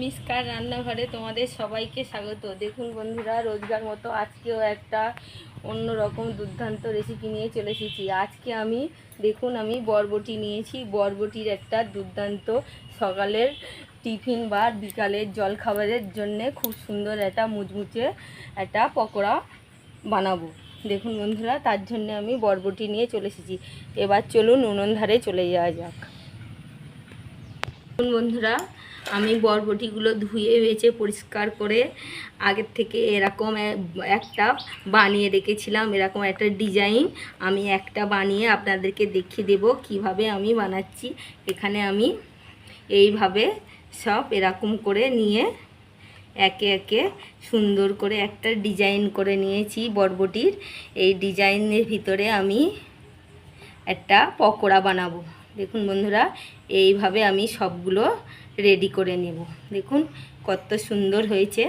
মিসকার রান্নাঘরে তোমাদের সবাইকে স্বাগত। দেখুন বন্ধুরা, রোজগার মতো আজকেও একটা অন্য রকম দুর্দান্ত রেসিপি নিয়ে চলে এসেছি। আজকে আমি, দেখুন আমি বরবটি নিয়েছি। বরবটির একটা দুর্দান্ত সকালের টিফিন বা বিকালের জলখাবারের জন্য খুব সুন্দর একটা মুচমুচে একটা পকোড়া বানাবো। দেখুন বন্ধুরা, তার জন্য আমি বরবটি নিয়ে চলে এসেছি। এবার চলুন উনুন ধারে চলে যাওয়া যাক। বন্ধুরা আমি বরবটিগুলো ধুয়ে বেছে পরিষ্কার করে আগের থেকে এরকম একটা বানিয়ে রেখেছিলাম, এরকম একটা ডিজাইন। আমি একটা বানিয়ে আপনাদেরকে দেখিয়ে দেব কীভাবে আমি বানাচ্ছি। এখানে আমি এইভাবে সব এরকম করে নিয়ে একে একে সুন্দর করে একটা ডিজাইন করে নিয়েছি বরবটির। এই ডিজাইনের ভিতরে আমি একটা পকোড়া বানাবো। দেখুন বন্ধুরা, এইভাবে আমি সবগুলো রেডি করে নেব। দেখুন কত সুন্দর হয়েছে।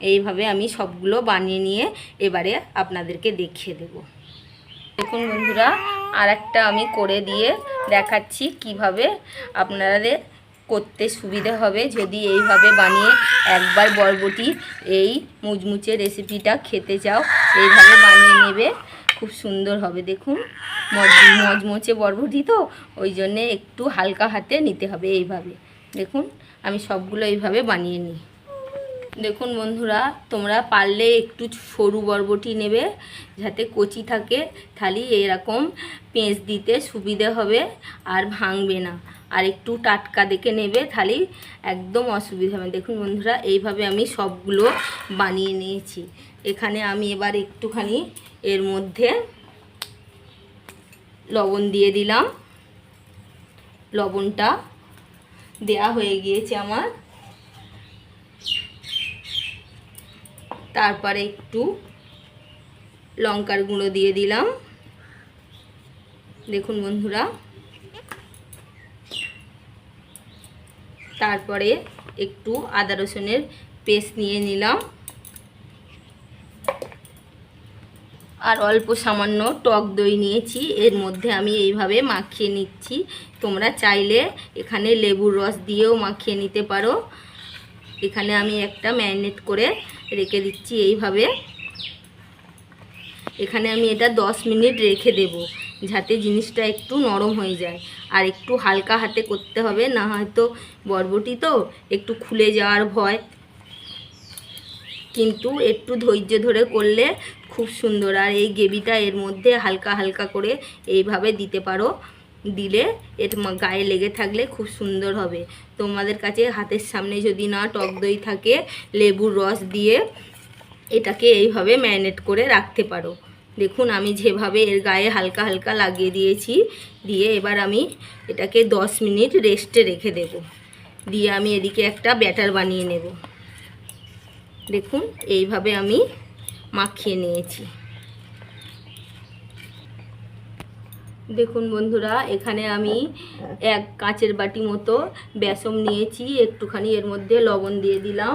এইভাবে আমি সবগুলো বানিয়ে নিয়ে এবারে আপনাদেরকে দেখিয়ে দেব। দেখুন বন্ধুরা আর একটা আমি করে দিয়ে দেখাচ্ছি কীভাবে আপনাদের করতে সুবিধা হবে। যদি এইভাবে বানিয়ে একবার বরবটি এই মুচমুচে রেসিপিটা খেতে চাও, এইভাবে বানিয়ে নেবে, খুব সুন্দর হবে। দেখুন, মজ মচমচে বরবটি তো, ওই জন্যে একটু হালকা হাতে নিতে হবে এইভাবে। দেখুন, আমি সবগুলো এইভাবে বানিয়ে নিই। দেখুন বন্ধুরা, তোমরা পারলে একটু সরু বরবটি নেবে, যাতে কচি থাকে, তাহলে এরকম পেঁচ দিতে সুবিধে হবে আর ভাঙবে না। আর একটু টাটকা দেখে নেবে, তাহলে একদম অসুবিধা হবে। দেখুন বন্ধুরা, এইভাবে আমি সবগুলো বানিয়ে নিয়েছি। এখানে আমি এবার একটুখানি এর মধ্যে লবণ দিয়ে দিলাম। লবণটা দেয়া হয়ে গিয়েছে আমার। তারপরে একটু লঙ্কার গুঁড়ো দিয়ে দিলাম। দেখুন বন্ধুরা। তারপরে একটু আদা রসুনের পেস্ট নিয়ে নিলাম। আর অল্প সামান্য টক দই নিয়েছি। এর মধ্যে আমি এইভাবে মাখিয়ে নিচ্ছি। তোমরা চাইলে এখানে লেবুর রস দিয়েও মাখিয়ে নিতে পারো। এখানে আমি একটা ম্যারিনেট করে রেখে দিচ্ছি এইভাবে। এখানে আমি এটা 10 মিনিট রেখে দেব, যাতে জিনিসটা একটু নরম হয়ে যায়। আর একটু হালকা হাতে করতে হবে, না হয়তো বরবটি তো একটু খুলে যাওয়ার ভয়। কিন্তু একটু ধৈর্য ধরে করলে খুব সুন্দর। আর এই গ্রেভিটা এর মধ্যে হালকা হালকা করে এইভাবে দিতে পারো। দিলে এর গায়ে লেগে থাকলে খুব সুন্দর হবে। তোমাদের কাছে হাতের সামনে যদি না টক দই থাকে, লেবুর রস দিয়ে এটাকে এইভাবে ম্যারিনেট করে রাখতে পারো। দেখুন, আমি যেভাবে এর গায়ে হালকা হালকা লাগিয়ে দিয়েছি, দিয়ে এবার আমি এটাকে 10 মিনিট রেস্টে রেখে দেব। দিয়ে আমি এদিকে একটা ব্যাটার বানিয়ে নেব। দেখুন, এইভাবে আমি মাখিয়ে নিয়েছি। দেখুন বন্ধুরা, এখানে আমি এক কাঁচের বাটি মতো বেসম নিয়েছি, একটুখানি এর মধ্যে লবণ দিয়ে দিলাম,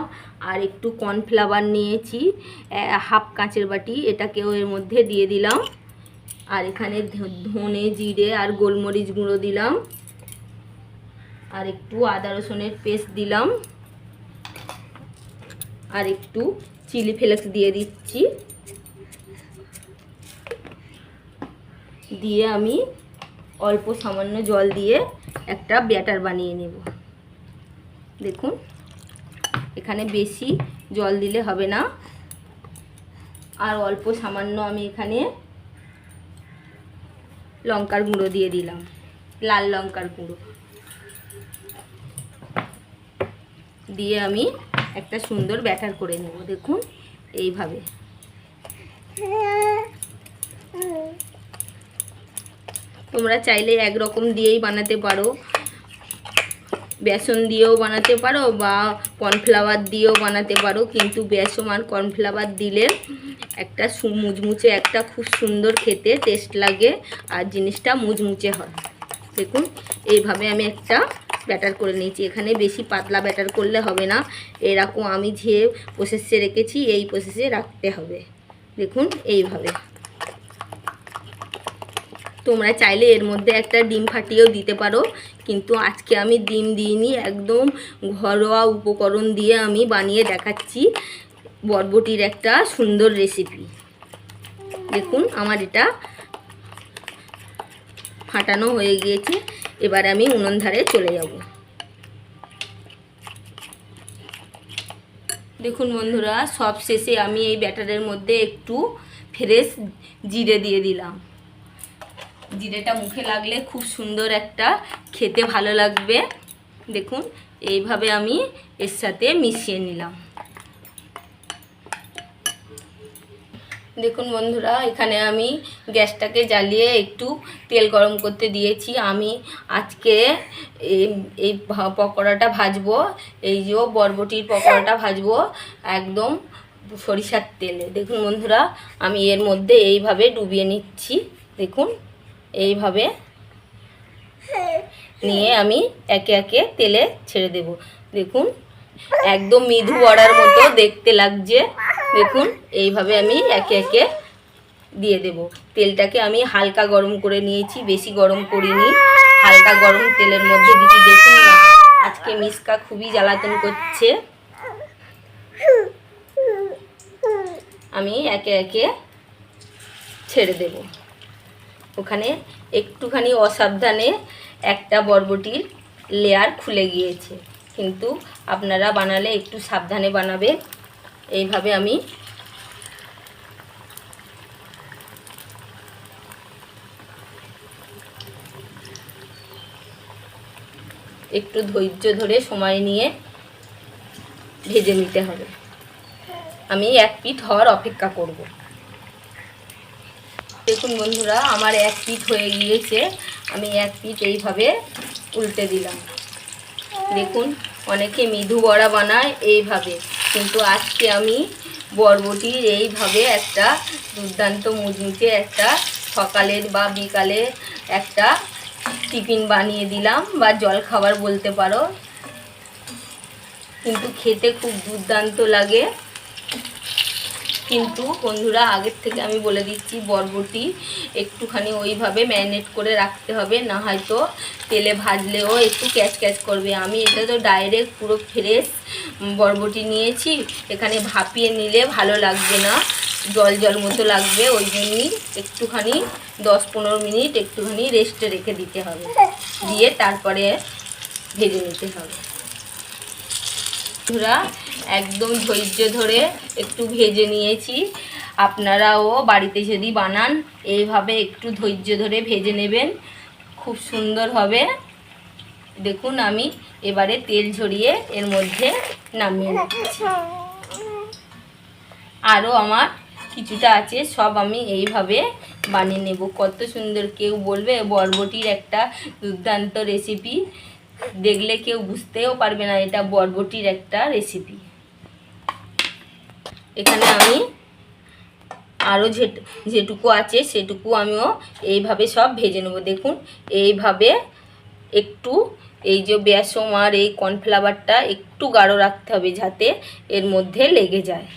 আর একটু কর্নফ্লাওয়ার নিয়েছি হাফ কাঁচের বাটি, এটাকেও এর মধ্যে দিয়ে দিলাম, আর এখানে ধনে জিরে আর গোলমরিচ গুঁড়ো দিলাম, আর একটু আদা রসুনের পেস্ট দিলাম। আর একটু চিলি ফ্লেক্স দিয়ে দিচ্ছি। দিয়ে আমি অল্প সামান্য জল দিয়ে একটা ব্যাটার বানিয়ে নেব। দেখুন, এখানে বেশি জল দিলে হবে না। আর অল্প সামান্য আমি এখানে লঙ্কার গুঁড়ো দিয়ে দিলাম, লাল লঙ্কার গুঁড়ো। দিয়ে আমি একটা সুন্দর ব্যাটার করে নেব, দেখুন, এইভাবে। তোমরা চাইলে একরকম দিয়েই বানাতে পারো। বেসন দিয়েও বানাতে পারো বা কর্নফ্লাওয়ার দিয়েও বানাতে পারো, কিন্তু বেসন আর কর্নফ্লাওয়ার দিলে একটা মুচমুচে, একটা খুব সুন্দর খেতে টেস্ট লাগে আর জিনিসটা মুচমুচে হয়। দেখুন, এইভাবে আমি একটা ব্যাটার করে নিয়েছি। এখানে বেশি পাতলা ব্যাটার করলে হবে না। এরকম আমি যে প্রসেসে রেখেছি, এই প্রসেসে রাখতে হবে। দেখুন, এইভাবে। তোমরা চাইলে এর মধ্যে একটা ডিম ফাটিয়েও দিতে পারো, কিন্তু আজকে আমি ডিম দিইনি, একদম ঘরোয়া উপকরণ দিয়ে আমি বানিয়ে দেখাচ্ছি বরবটির একটা সুন্দর রেসিপি দেখুন, আমার এটা ফাটানো হয়ে গিয়েছে। এবার আমি উনুন ধারে চলে যাব। দেখুন বন্ধুরা, সব শেষে আমি এই ব্যাটারের মধ্যে একটু ফ্রেশ জিরে দিয়ে দিলাম। জিরেটা মুখে লাগলে খুব সুন্দর একটা খেতে ভালো লাগবে। দেখুন, এইভাবে আমি এর সাথে মিশিয়ে নিলাম। দেখুন বন্ধুরা, এখানে আমি গ্যাসটাকে জ্বালিয়ে একটু তেল গরম করতে দিয়েছি। আমি আজকে এই পকোড়াটা ভাজবো। এই যে বরবটির পকোড়াটা ভাজবো একদম সরিষার তেলে। দেখুন বন্ধুরা, আমি এর মধ্যে এইভাবে ডুবিয়ে নিচ্ছি। দেখুন, এইভাবে নিয়ে আমি একে একে তেলে ছেড়ে দেব। দেখুন একদম মৃদু বড়ার মতো দেখতে লাগছে। দেখুন, এইভাবে আমি একে একে দিয়ে দেব। তেলটাকে আমি হালকা গরম করে নিয়েছি, বেশি গরম করিনি। হালকা গরম তেলের মধ্যে দিচ্ছি। দেখুন আজকে মিসকা খুবই জ্বালাতন করছে। আমি একে একে ছেড়ে দেব। ওখানে একটুখানি অসাবধানে একটা বরবটির লেয়ার খুলে গিয়েছে। কিন্তু আপনারা বানালে একটু সাবধানে বানাবে। এইভাবে আমি একটু ধৈর্য ধরে সময় নিয়ে ভেজে নিতে হবে। আমি এক পিঠ হওয়ার অপেক্ষা করব। দেখুন বন্ধুরা, আমার এক পিঠ হয়ে গিয়েছে। আমি এক পিঠ এইভাবে উল্টে দিলাম। দেখুন। অনেকে মৃদু বড়া বানায় এইভাবে। কিন্তু আজকে আমি বরবটির এইভাবে একটা দুর্দান্ত মুচমুচে একটা সকালের বা বিকালে একটা টিফিন বানিয়ে দিলাম, বা জল খাবার বলতে পারো। কিন্তু খেতে খুব দুর্দান্ত লাগে। কিন্তু বন্ধুরা, আগের থেকে আমি বলে দিচ্ছি, বরবটি একটুখানি ওইভাবে ম্যারিনেট করে রাখতে হবে, না হয়তো তেলে ভাজলেও একটু ক্যাচ ক্যাচ করবে। আমি এটা তো ডাইরেক্ট পুরো ফ্রেশ বরবটি নিয়েছি, এখানে ভাপিয়ে নিলে ভালো লাগবে না, জল জল মতো লাগবে, ওই জন্যই একটুখানি দশ পনেরো মিনিট একটুখানি রেস্টে রেখে দিতে হবে। দিয়ে তারপরে ভেজে নিতে হবে। বন্ধুরা একদম ধৈর্য ধরে একটু ভেজে নিয়েছি। আপনারাও বাড়িতে যদি বানান, এইভাবে একটু ধৈর্য ধরে ভেজে নেবেন। খুব সুন্দর হবে। দেখুন আমি এবারে তেল ঝরিয়ে এর মধ্যে নামিয়ে নিচ্ছি। আরও আমার কিছুটা আছে, সব আমি এইভাবে বানিয়ে নেব। কত সুন্দর কেউ বলবে, বরবটির একটা দুর্দান্ত রেসিপি দেখলে কেউ বুঝতেও পারবে না এটা বরবটির একটা রেসিপি এখানে আমি আরও যে যেটুকু আছে সেটুকু আমিও এইভাবে সব ভেজে নেব। দেখুন, এইভাবে একটু এই যে বেসম আর এই কর্নফ্লাওয়ারটা একটু গাঢ় রাখতে হবে যাতে এর মধ্যে লেগে যায়।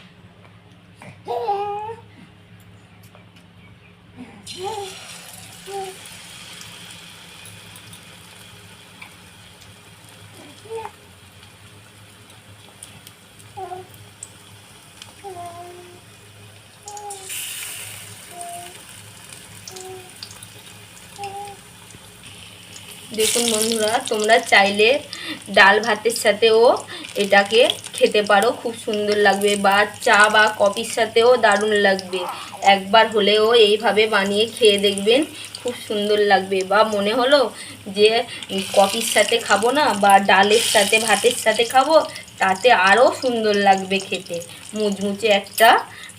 দেখুন বন্ধুরা, তোমরা চাইলে ডাল ভাতের সাথেও এটাকে খেতে পারো। খুব সুন্দর লাগবে বা চা বা কফির সাথেও দারুণ লাগবে। একবার হলেও এইভাবে বানিয়ে খেয়ে দেখবেন খুব সুন্দর লাগবে। বা মনে হলো যে কফির সাথে খাব না বা ডালের সাথে, ভাতের সাথে খাব, তাতে আরও সুন্দর লাগবে খেতে। মুচমুচে একটা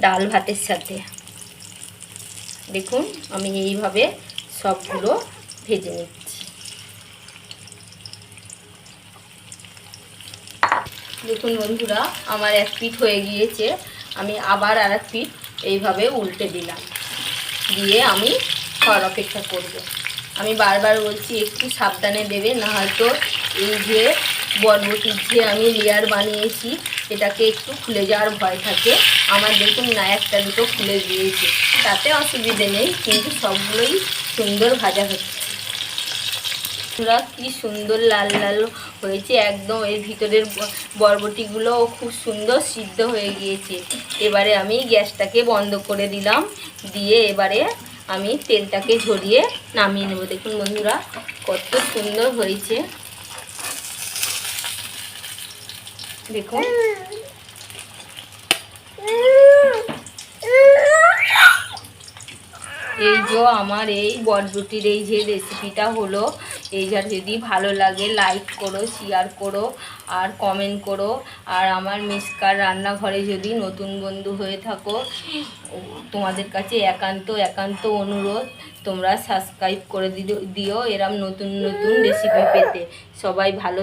ডাল ভাতের সাথে। দেখুন, আমি এইভাবে সবগুলো ভেজে নিচ্ছি। দেখুন বন্ধুরা, আমার এক পিঠ হয়ে গিয়েছে। আমি আবার আর এক পিঠ এইভাবে উল্টে দিলাম। দিয়ে আমি খাওয়ার অপেক্ষা করব। আমি বারবার বলছি, একটু সাবধানে দেবে না হয়তো এই যে বরবটির যে আমি লেয়ার বানিয়েছি, এটাকে একটু খুলে যাওয়ার ভয় থাকে। আমার দেখুন না, একটা দুটো খুলে দিয়েছে তাতে অসুবিধে নেই, কিন্তু সবগুলোই সুন্দর ভাজা হচ্ছে। কি সুন্দর লাল লাল হয়েছে, একদম এর ভিতরের বরবটিগুলোও খুব সুন্দর সিদ্ধ হয়ে গিয়েছে। এবারে আমি গ্যাসটাকে বন্ধ করে দিলাম, দিয়ে এবারে আমি তেলটাকে ঝরিয়ে নামিয়ে নেব। দেখুন বন্ধুরা, কত সুন্দর হয়েছে। দেখুন। এই যে আমার এই বটবুটির এই যে রেসিপিটা হলো এইটা যদি ভালো লাগে লাইক করো শেয়ার করো আর কমেন্ট করো। আর আমার মিসকার রান্নাঘরে যদি নতুন বন্ধু হয়ে থাকো তোমাদের কাছে একান্ত একান্ত অনুরোধ, তোমরা সাবস্ক্রাইব করে দিও দিও এরম নতুন নতুন রেসিপি পেতে। সবাই ভালো